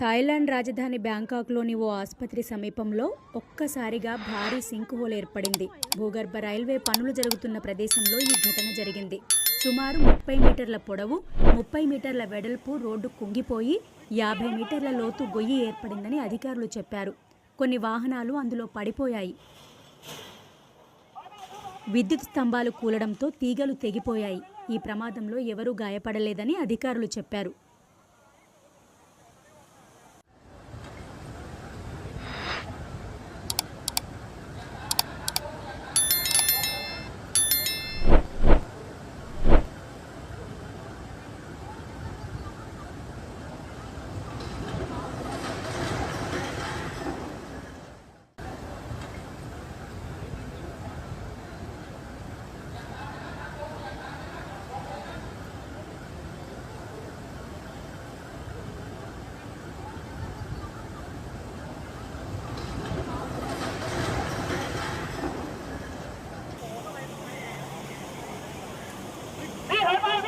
Thailand రాజధాని బ్యాంకాక్లోని ఓ ఆసుపత్రి సమీపంలో ఒక్కసారిగా భారీ సింక్ హోల్ ఏర్పడింది. భూగర్భ రైల్వే పనులు జరుగుతున్న ప్రదేశంలో ఈ ఘటన జరిగింది. సుమారు ముప్పై మీటర్ల పొడవు ముప్పై మీటర్ల వెడల్పు రోడ్డు కుంగిపోయి యాభై మీటర్ల లోతు గొయ్యి ఏర్పడిందని అధికారులు చెప్పారు. కొన్ని వాహనాలు అందులో పడిపోయాయి. విద్యుత్ స్తంభాలు కూలడంతో తీగలు తెగిపోయాయి. ఈ ప్రమాదంలో ఎవరూ గాయపడలేదని అధికారులు చెప్పారు.